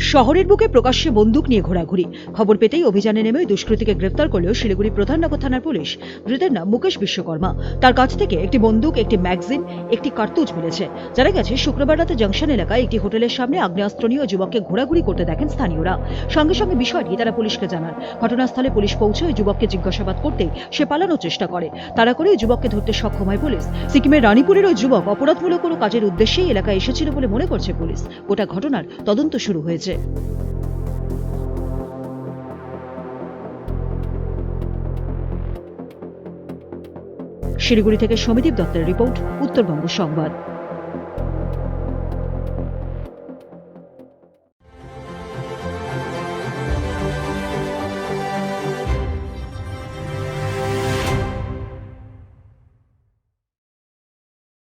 শহরের বুকে প্রকাশ্যে বন্দুক নিয়ে ঘোরাঘুরি। খবর পেতেই অভিযানে নেমে দুষ্কৃতীকে গ্রেফতার করলেও শিলিগুড়ি প্রধাননগর থানার পুলিশ। ধৃতের নাম মুকেশ বিশ্বকর্মা। তার কাছ থেকে একটি বন্দুক, একটি ম্যাগজিন, একটি কার্তুজ মিলেছে। জানা গেছে, শুক্রবার রাতে জংশন এলাকায় একটি হোটেলের সামনে আগ্নেয়াস্ত্র নিয়ে যুবককে ঘোরাঘুরি করতে দেখেন স্থানীয়রা। সঙ্গে সঙ্গে বিষয়টি তারা পুলিশকে জানান। ঘটনাস্থলে পুলিশ পৌঁছে ওই যুবককে জিজ্ঞাসাবাদ করতেই সে পালানোর চেষ্টা করে। তারা করে ওই যুবককে ধরতে সক্ষম হয় পুলিশ। সিকিমের রানীপুরের ওই যুবক অপরাধমূলক কোনো কাজের উদ্দেশ্যেই এলাকায় এসেছিল বলে মনে করছে পুলিশ। গোটা ঘটনার তদন্ত শুরু হয়েছে। শিলিগুড়ি থেকে সমিদীপ দত্তের রিপোর্ট উত্তরবঙ্গ সংবাদ।